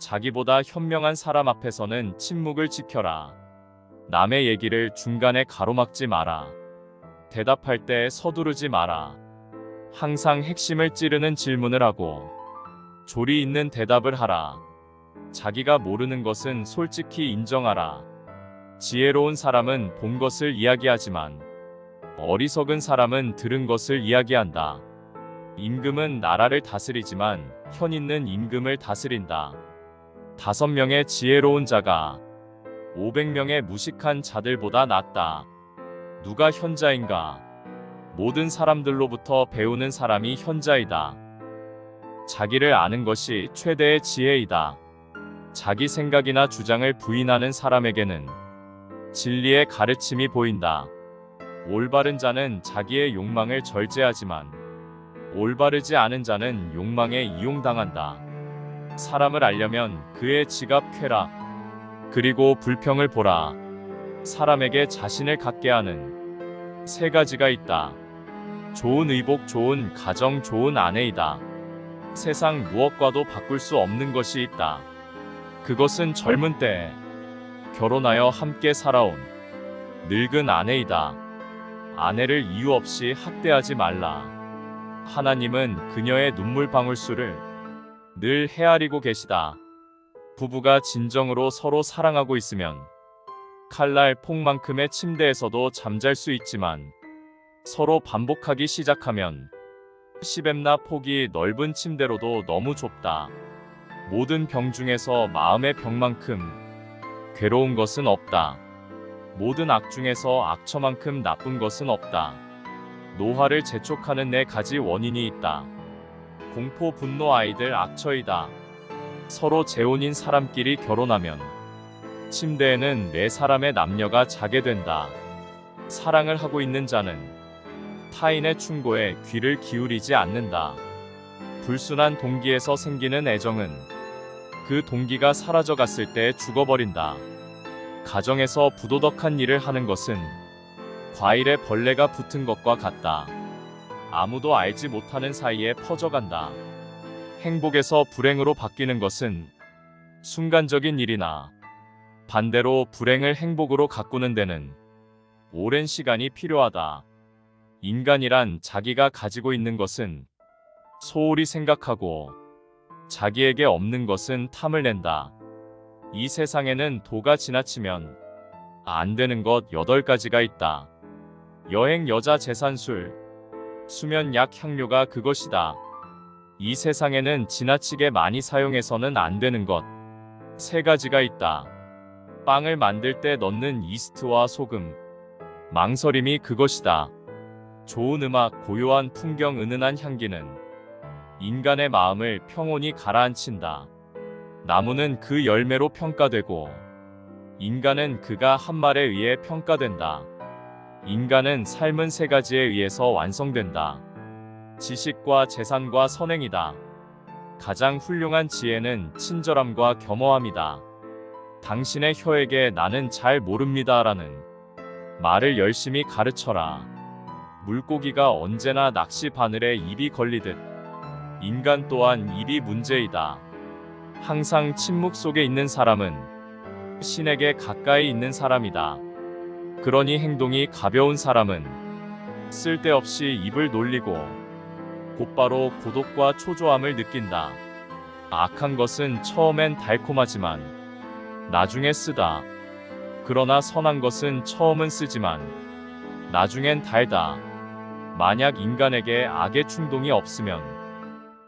자기보다 현명한 사람 앞에서는 침묵을 지켜라. 남의 얘기를 중간에 가로막지 마라. 대답할 때 서두르지 마라. 항상 핵심을 찌르는 질문을 하고 조리 있는 대답을 하라. 자기가 모르는 것은 솔직히 인정하라. 지혜로운 사람은 본 것을 이야기하지만 어리석은 사람은 들은 것을 이야기한다. 임금은 나라를 다스리지만 현 있는 임금을 다스린다. 다섯 명의 지혜로운 자가 500명의 무식한 자들보다 낫다. 누가 현자인가? 모든 사람들로부터 배우는 사람이 현자이다. 자기를 아는 것이 최대의 지혜이다. 자기 생각이나 주장을 부인하는 사람에게는 진리의 가르침이 보인다. 올바른 자는 자기의 욕망을 절제하지만 올바르지 않은 자는 욕망에 이용당한다. 사람을 알려면 그의 지갑 쾌락 그리고 불평을 보라. 사람에게 자신을 갖게 하는 세 가지가 있다. 좋은 의복, 좋은 가정, 좋은 아내이다. 세상 무엇과도 바꿀 수 없는 것이 있다. 그것은 젊은 때 결혼하여 함께 살아온 늙은 아내이다. 아내를 이유 없이 학대하지 말라. 하나님은 그녀의 눈물 방울수를 늘 헤아리고 계시다. 부부가 진정으로 서로 사랑하고 있으면 칼날 폭만큼의 침대에서도 잠잘 수 있지만 서로 반복하기 시작하면 시뱀나 폭이 넓은 침대로도 너무 좁다. 모든 병 중에서 마음의 병만큼 괴로운 것은 없다. 모든 악 중에서 악처만큼 나쁜 것은 없다. 노화를 재촉하는 네 가지 원인이 있다. 공포, 분노, 아이들, 악처이다. 서로 재혼인 사람끼리 결혼하면 침대에는 네 사람의 남녀가 자게 된다. 사랑을 하고 있는 자는 타인의 충고에 귀를 기울이지 않는다. 불순한 동기에서 생기는 애정은 그 동기가 사라져 갔을 때 죽어버린다. 가정에서 부도덕한 일을 하는 것은 과일에 벌레가 붙은 것과 같다. 아무도 알지 못하는 사이에 퍼져간다. 행복에서 불행으로 바뀌는 것은 순간적인 일이나 반대로 불행을 행복으로 가꾸는 데는 오랜 시간이 필요하다. 인간이란 자기가 가지고 있는 것은 소홀히 생각하고 자기에게 없는 것은 탐을 낸다. 이 세상에는 도가 지나치면 안 되는 것 여덟 가지가 있다. 여행, 여자, 재산, 술, 수면, 약, 향료가 그것이다. 이 세상에는 지나치게 많이 사용해서는 안 되는 것. 세 가지가 있다. 빵을 만들 때 넣는 이스트와 소금. 망설임이 그것이다. 좋은 음악, 고요한 풍경, 은은한 향기는 인간의 마음을 평온히 가라앉힌다. 나무는 그 열매로 평가되고 인간은 그가 한 말에 의해 평가된다. 인간은 삶은 세 가지에 의해서 완성된다. 지식과 재산과 선행이다. 가장 훌륭한 지혜는 친절함과 겸허함이다. 당신의 혀에게 나는 잘 모릅니다라는 말을 열심히 가르쳐라. 물고기가 언제나 낚시 바늘에 입이 걸리듯 인간 또한 입이 문제이다. 항상 침묵 속에 있는 사람은 신에게 가까이 있는 사람이다. 그러니 행동이 가벼운 사람은 쓸데없이 입을 놀리고 곧바로 고독과 초조함을 느낀다. 악한 것은 처음엔 달콤하지만 나중에 쓰다. 그러나 선한 것은 처음은 쓰지만 나중엔 달다. 만약 인간에게 악의 충동이 없으면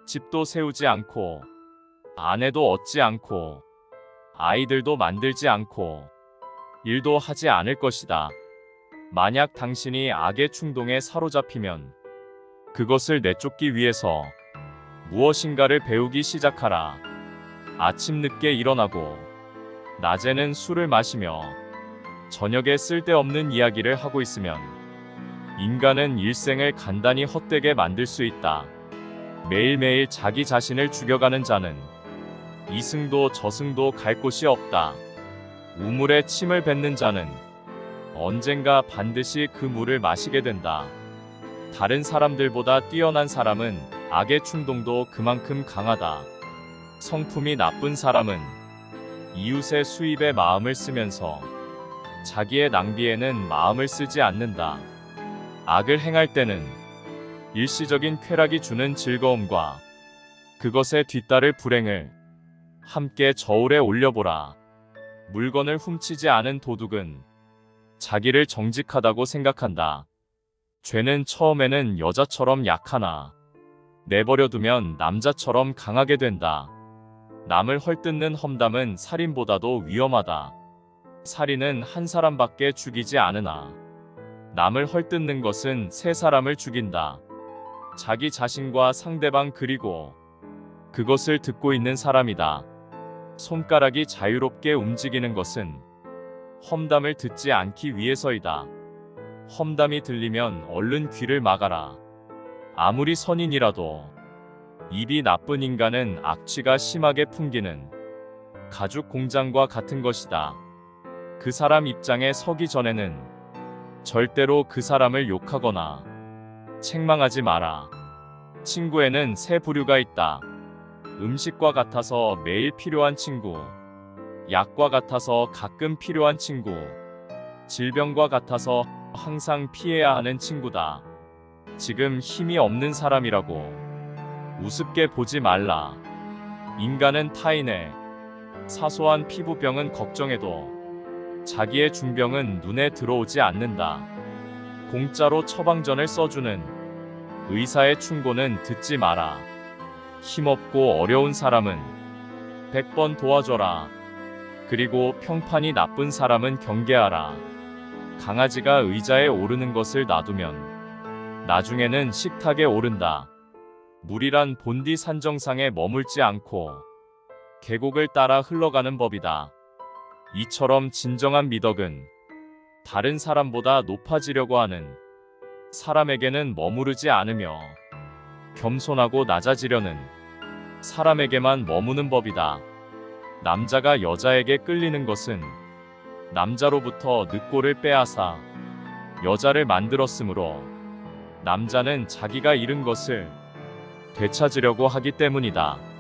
집도 세우지 않고 아내도 얻지 않고 아이들도 만들지 않고 일도 하지 않을 것이다. 만약 당신이 악의 충동에 사로잡히면 그것을 내쫓기 위해서 무엇인가를 배우기 시작하라. 아침 늦게 일어나고 낮에는 술을 마시며 저녁에 쓸데없는 이야기를 하고 있으면 인간은 일생을 간단히 헛되게 만들 수 있다. 매일매일 자기 자신을 죽여가는 자는 이승도 저승도 갈 곳이 없다. 우물에 침을 뱉는 자는 언젠가 반드시 그 물을 마시게 된다. 다른 사람들보다 뛰어난 사람은 악의 충동도 그만큼 강하다. 성품이 나쁜 사람은 이웃의 수입에 마음을 쓰면서 자기의 낭비에는 마음을 쓰지 않는다. 악을 행할 때는 일시적인 쾌락이 주는 즐거움과 그것에 뒤따를 불행을 함께 저울에 올려보라. 물건을 훔치지 않은 도둑은 자기를 정직하다고 생각한다. 죄는 처음에는 여자처럼 약하나 내버려두면 남자처럼 강하게 된다. 남을 헐뜯는 험담은 살인보다도 위험하다. 살인은 한 사람밖에 죽이지 않으나 남을 헐뜯는 것은 세 사람을 죽인다. 자기 자신과 상대방 그리고 그것을 듣고 있는 사람이다. 손가락이 자유롭게 움직이는 것은 험담을 듣지 않기 위해서이다. 험담이 들리면 얼른 귀를 막아라. 아무리 선인이라도 입이 나쁜 인간은 악취가 심하게 풍기는 가죽 공장과 같은 것이다. 그 사람 입장에 서기 전에는 절대로 그 사람을 욕하거나 책망하지 마라. 친구에는 세 부류가 있다. 음식과 같아서 매일 필요한 친구, 약과 같아서 가끔 필요한 친구, 질병과 같아서 항상 피해야 하는 친구다. 지금 힘이 없는 사람이라고 우습게 보지 말라. 인간은 타인의 사소한 피부병은 걱정해도 자기의 중병은 눈에 들어오지 않는다. 공짜로 처방전을 써주는 의사의 충고는 듣지 마라. 힘없고 어려운 사람은 100번 도와줘라. 그리고 평판이 나쁜 사람은 경계하라. 강아지가 의자에 오르는 것을 놔두면 나중에는 식탁에 오른다. 물이란 본디 산정상에 머물지 않고 계곡을 따라 흘러가는 법이다. 이처럼 진정한 미덕은 다른 사람보다 높아지려고 하는 사람에게는 머무르지 않으며 겸손하고 낮아지려는 사람에게만 머무는 법이다. 남자가 여자에게 끌리는 것은 남자로부터 늑골을 빼앗아 여자를 만들었으므로 남자는 자기가 잃은 것을 되찾으려고 하기 때문이다.